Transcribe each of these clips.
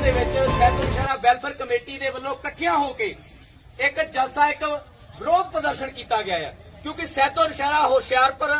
Welfare committee ਦੇ ਵੱਲੋਂ ਇਕੱਠਿਆਂ ਹੋ ਕੇ ਇੱਕ ਜਲਸਾ, ਇੱਕ ਵਿਰੋਧ ਪ੍ਰਦਰਸ਼ਨ ਕੀਤਾ ਗਿਆ ਹੈ। ਕਿਉਂਕਿ ਸੈਤੋ ਹੁਸ਼ਿਆਰਪੁਰ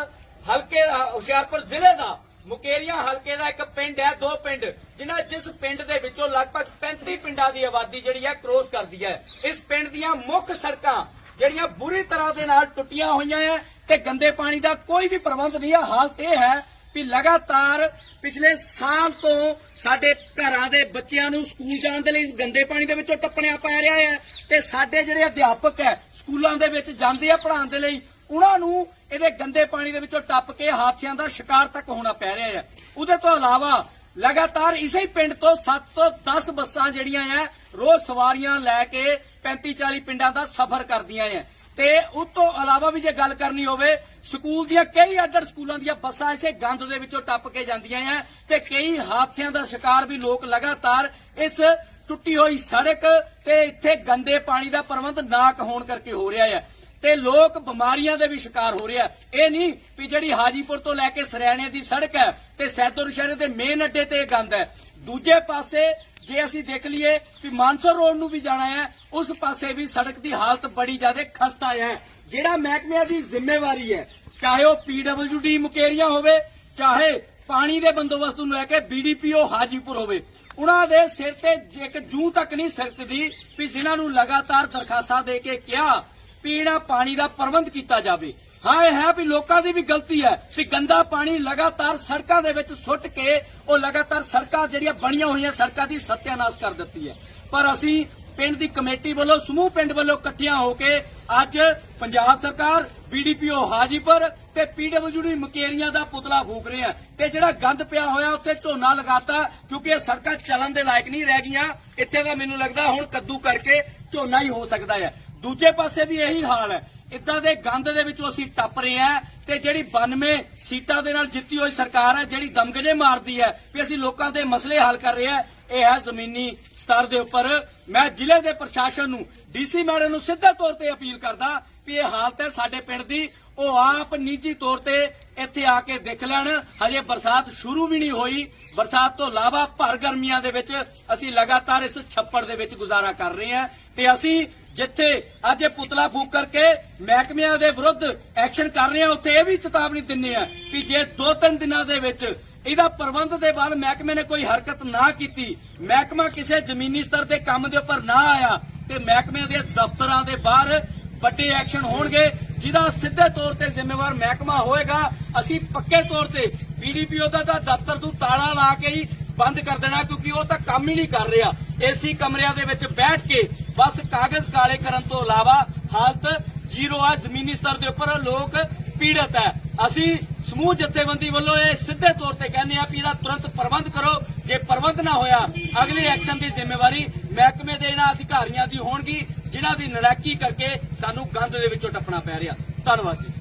ਹਲਕੇ ਦਾ, ਹੁਸ਼ਿਆਰਪੁਰ ਜ਼ਿਲ੍ਹੇ ਦਾ, ਮੁਕੇਰੀਆਂ ਹਲਕੇ ਦਾ ਇੱਕ ਪਿੰਡ ਹੈ, ਦੋ ਪਿੰਡ, ਜਿਨ੍ਹਾਂ ਜਿਸ ਪਿੰਡ ਦੇ ਵਿੱਚੋਂ ਲਗਭਗ 35 ਪਿੰਡਾਂ ਦੀ ਆਬਾਦੀ ਜਿਹੜੀ ਹੈ ਕ੍ਰੋਸ ਕਰਦੀ ਹੈ। ਇਸ ਪਿੰਡ ਦੀਆਂ ਮੁੱਖ ਸੜਕਾਂ ਜਿਹੜੀਆਂ ਬੁਰੀ ਤਰ੍ਹਾਂ ਦੇ ਨਾਲ ਟੁੱਟੀਆਂ ਹੋਈਆਂ ਹੈ ਤੇ ਗੰਦੇ ਪਾਣੀ ਦਾ ਕੋਈ ਵੀ ਪ੍ਰਬੰਧ ਨਹੀਂ ਹੈ। ਹਾਲਤ ਇਹ ਹੈ ਵੀ ਲਗਾਤਾਰ ਪਿਛਲੇ ਸਾਲ ਤੋਂ ਸਾਡੇ ਘਰਾਂ ਦੇ ਬੱਚਿਆਂ ਨੂੰ ਸਕੂਲ ਜਾਣ ਦੇ ਲਈ ਗੰਦੇ ਪਾਣੀ ਦੇ ਵਿੱਚੋਂ ਟੱਪਣਿਆ ਪੈ ਰਿਹਾ ਹੈ ਤੇ ਸਾਡੇ ਜਿਹੜੇ ਅਧਿਆਪਕ ਹੈ, ਸਕੂਲਾਂ ਦੇ ਵਿੱਚ ਜਾਂਦੇ ਆ ਪੜ੍ਹਾਉਣ ਦੇ ਲਈ, ਉਹਨਾਂ ਨੂੰ ਇਹਦੇ ਗੰਦੇ ਪਾਣੀ ਦੇ ਵਿੱਚੋਂ ਟੱਪ ਕੇ ਹਾਦਸਿਆਂ ਦਾ ਸ਼ਿਕਾਰ ਤੱਕ ਹੋਣਾ ਪੈ ਰਿਹਾ ਹੈ। ਉਹਦੇ ਤੋਂ ਇਲਾਵਾ ਲਗਾਤਾਰ ਇਸੇ ਪਿੰਡ ਤੋਂ 7 ਤੋਂ 10 ਬੱਸਾਂ ਜਿਹੜੀਆਂ ਆ ਰੋਜ਼ ਸਵਾਰੀਆਂ ਲੈ ਕੇ 35 40 ਪਿੰਡਾਂ ਦਾ ਸਫ਼ਰ ਕਰਦੀਆਂ ਆ ਤੇ ਉਸ ਤੋਂ ਇਲਾਵਾ ਵੀ ਜੇ ਗੱਲ ਕਰਨੀ ਹੋਵੇ, ਸਕੂਲ ਦੀਆਂ ਕਈ ਆਡਰ ਸਕੂਲਾਂ ਦੀਆਂ ਬੱਸਾਂ ਇਸੇ ਗੰਦ ਦੇ ਵਿੱਚੋਂ ਟੱਪ ਕੇ ਜਾਂਦੀਆਂ ਆ ਤੇ ਕਈ ਹਾਦਸਿਆਂ ਦਾ ਸ਼ਿਕਾਰ ਵੀ ਲੋਕ ਲਗਾਤਾਰ ਇਸ ਟੁੱਟੀ ਹੋਈ ਸੜਕ ਤੇ ਇੱਥੇ ਗੰਦੇ ਪਾਣੀ ਦਾ ਪ੍ਰਬੰਧ ਨਾ ਹੋਣ ਕਰਕੇ ਹੋ ਰਿਹਾ ਹੈ ਤੇ ਲੋਕ ਬਿਮਾਰੀਆਂ ਦੇ ਵੀ ਸ਼ਿਕਾਰ ਹੋ ਰਿਹਾ। ਇਹ ਨਹੀਂ ਵੀ ਜਿਹੜੀ ਹਾਜੀਪੁਰ ਤੋਂ ਲੈ ਕੇ ਸਰਿਆਣੇ ਦੀ ਸੜਕ ਹੈ ਤੇ ਸੈਦੋ ਸ਼ਹਿਰ ਦੇ ਮੇਨ ਅੱਡੇ ਤੇ ਇਹ ਗੰਦ ਹੈ। ਦੂਜੇ ਪਾਸੇ ਜੇ ਅਸੀਂ ਦੇਖ ਲਈਏ ਵੀ ਮਾਨਸਰ ਰੋਡ ਨੂੰ ਵੀ ਜਾਣਾ ਹੈ, ਉਸ ਪਾਸੇ ਵੀ ਸੜਕ ਦੀ ਹਾਲਤ ਬੜੀ ਜ਼ਿਆਦਾ ਖਸਤਾ ਹੈ। ਜਿਹੜਾ ਮਹਿਕਮੇ ਦੀ ਜ਼ਿੰਮੇਵਾਰੀ ਹੈ, ਚਾਹੇ ਉਹ ਪੀਡਬਲਯੂਡੀ ਮੁਕੇਰੀਆਂ ਹੋਵੇ, ਚਾਹੇ ਪਾਣੀ ਦੇ ਬੰਦੋਬਸਤ ਨੂੰ ਲੈ ਕੇ ਬੀਡੀਪੀਓ ਹਾਜੀਪੁਰ ਹੋਵੇ, ਉਹਨਾਂ ਦੇ ਸਿਰ ਤੇ ਇੱਕ ਜੂ ਤੱਕ ਨਹੀਂ ਸਰਕਦੀ ਵੀ ਜਿਨ੍ਹਾਂ ਨੂੰ ਲਗਾਤਾਰ ਦਰਖਾਸਤਾਂ ਦੇ ਕੇ ਕਿਹਾ ਪੀਣਾ ਪਾਣੀ ਦਾ ਪ੍ਰਬੰਧ ਕੀਤਾ ਜਾਵੇ। ਹਾਂ, ਇਹ ਹੈ ਵੀ ਲੋਕਾਂ ਦੀ ਵੀ ਗਲਤੀ ਹੈ ਵੀ ਗੰਦਾ ਪਾਣੀ ਲਗਾਤਾਰ ਸੜਕਾਂ ਦੇ ਵਿੱਚ ਸੁੱਟ ਕੇ ਉਹ ਲਗਾਤਾਰ ਸੜਕਾਂ ਜਿਹੜੀਆਂ ਬਣੀਆਂ ਹੋਈਆਂ, ਸੜਕਾਂ ਦੀ ਸਤਿਆਨਾਸ਼ ਕਰ ਦਿੱਤੀ ਹੈ। ਪਰ ਅਸੀਂ ਪਿੰਡ ਦੀ ਕਮੇਟੀ ਵੱਲੋਂ, ਸਮੂਹ ਪਿੰਡ ਵੱਲੋਂ ਇਕੱਠਿਆਂ ਹੋ ਕੇ ਅੱਜ ਪੰਜਾਬ ਸਰਕਾਰ ਬੀਡੀਪੀਓ ਹਾਜੀਪੁਰ ਤੇ ਪੀਡਬਲਯੂਡੀ ਮੁਕੇਰੀਆਂ ਦਾ ਪੁਤਲਾ ਫੂਕ ਰਹੇ ਆ ਤੇ ਜਿਹੜਾ ਗੰਦ ਪਿਆ ਹੋਇਆ, ਉੱਥੇ ਝੋਨਾ ਲਗਾਤਾ, ਕਿਉਂਕਿ ਇਹ ਸੜਕਾਂ ਚੱਲਣ ਦੇ ਲਾਇਕ ਨਹੀਂ ਰਹਿ ਗਈਆਂ। ਇੱਥੇ ਤਾਂ ਮੈਨੂੰ ਲੱਗਦਾ ਹੁਣ ਕੱਦੂ ਕਰਕੇ ਝੋਨਾ ਹੀ ਹੋ ਸਕਦਾ ਹੈ। ਦੂਜੇ ਪਾਸੇ ਵੀ ਇਹੀ ਹਾਲ ਹੈ। ਇਦਾਂ ਦੇ ਗੰਦ ਦੇ ਵਿੱਚੋਂ ਅਸੀਂ ਟੱਪ ਰਹੇ ਆ ਤੇ ਜਿਹੜੀ 92 ਸੀਟਾਂ ਦੇ ਨਾਲ ਜਿੱਤੀ ਹੋਈ ਸਰਕਾਰ ਹੈ, ਜਿਹੜੀ ਦਮਗਜੇ ਮਾਰਦੀ ਹੈ, ਵੀ ਅਸੀਂ ਲੋਕਾਂ ਦੇ ਮਸਲੇ ਹੱਲ ਕਰ ਰਹੇ ਆ ਇਹ ਹੈ ਜ਼ਮੀਨੀ ਸਤਰ ਦੇ ਉੱਪਰ। ਮੈਂ ਜ਼ਿਲ੍ਹੇ ਦੇ ਪ੍ਰਸ਼ਾਸਨ ਨੂੰ ਡੀਸੀ ਮੈਡਮ ਨੂੰ ਸਿੱਧੇ ਤੌਰ ਤੇ ਅਪੀਲ ਕਰਦਾ ਵੀ ਇਹ ਹਾਲਤ ਹੈ ਸਾਡੇ ਪਿੰਡ ਦੀ। ਉਹ ਆਪ ਨਿੱਜੀ ਤੌਰ ਤੇ ਇੱਥੇ ਆ ਕੇ ਦੇਖ ਲੈਣ। ਹਜੇ ਬਰਸਾਤ ਸ਼ੁਰੂ ਵੀ ਨਹੀਂ ਹੋਈ। ਬਰਸਾਤ ਤੋਂ ਇਲਾਵਾ ਭਰ ਗਰਮੀਆਂ ਦੇ ਵਿੱਚ ਅਸੀਂ ਲਗਾਤਾਰ ਇਸ ਛੱਪੜ ਦੇ ਵਿੱਚ ਗੁਜ਼ਾਰਾ ਕਰ ਰਹੇ ਹਾਂ। ਤੇ ਅਸੀਂ ਜਿੱਥੇ ਅੱਜ ਇਹ ਪੁਤਲਾ ਫੂਕ ਕਰਕੇ ਮਹਿਕਮਿਆਂ ਦੇ ਵਿਰੁੱਧ ਐਕਸ਼ਨ ਕਰ ਰਹੇ ਹਾਂ ਉੱਥੇ ਇਹ ਵੀ ਚੇਤਾਵਨੀ ਦਿੰਨੇ ਆ ਕਿ ਜੇ ਦੋ ਤਿੰਨ ਦਿਨਾਂ ਦੇ ਵਿੱਚ ਇਹਦਾ ਪ੍ਰਬੰਧ ਦੇ ਬਾਅਦ ਮਹਿਕਮੇ ਨੇ ਕੋਈ ਹਰਕਤ ਨਾ ਕੀਤੀ, ਮਹਿਕਮਾ ਕਿਸੇ ਜ਼ਮੀਨੀ ਸਤਰ ਦੇ ਕੰਮ ਦੇ ਉੱਪਰ ਨਾ ਆਇਆ, ਤੇ ਮਹਿਕਮੇ ਦੇ ਦਫ਼ਤਰਾਂ ਦੇ ਬਾਹਰ ਵੱਡੇ ਐਕਸ਼ਨ ਹੋਣਗੇ, ਜਿਹਦਾ ਸਿੱਧੇ ਤੌਰ ਤੇ ਜ਼ਿੰਮੇਵਾਰ ਮਹਿਕਮਾ ਹੋਏਗਾ। ਅਸੀਂ ਪੱਕੇ ਤੌਰ ਤੇ ਪੀਡੀਪੀਓ ਦਾ ਦਫ਼ਤਰ ਨੂੰ ਤਾਲਾ ਲਾ ਕੇ ਹੀ ਬੰਦ ਕਰ ਦੇਣਾ ਕਿਉਂਕਿ ਉਹ ਤਾਂ ਕੰਮ ਹੀ ਨਹੀਂ ਕਰ ਰਿਹਾ। ਏਸੀ ਕਮਰਿਆਂ ਦੇ ਵਿੱਚ ਬੈਠ ਕੇ ਬਸ ਕਾਗਜ਼ ਕਾਲੇ ਕਰਨ ਤੋਂ ਇਲਾਵਾ ਹਾਲਤ ਜ਼ੀਰੋ ਆ, ਜ਼ਮੀਨੀ ਸਤਰ ਦੇ ਉੱਪਰ ਲੋਕ ਪੀੜਤ ਹੈ ਅਸੀਂ ਸਮੂਹ ਜਥੇਬੰਦੀ ਵੱਲੋਂ ਇਹ ਸਿੱਧੇ ਤੌਰ ਤੇ ਕਹਿੰਦੇ ਆ ਵੀ ਇਹਦਾ ਤੁਰੰਤ ਪ੍ਰਬੰਧ ਕਰੋ। ਜੇ ਪ੍ਰਬੰਧ ਨਾ ਹੋਇਆ, ਅਗਲੇ ਐਕਸ਼ਨ ਦੀ ਜ਼ਿੰਮੇਵਾਰੀ ਮਹਿਕਮੇ ਦੇ ਇਹਨਾਂ ਅਧਿਕਾਰੀਆਂ ਦੀ ਹੋਣਗੀ, ਜਿਨ੍ਹਾਂ ਦੀ ਨਲਾਇਕੀ ਕਰਕੇ ਸਾਨੂੰ ਗੰਦ ਦੇ ਵਿੱਚੋਂ ਟੱਪਣਾ ਪੈ ਰਿਹਾ। ਧੰਨਵਾਦ ਜੀ।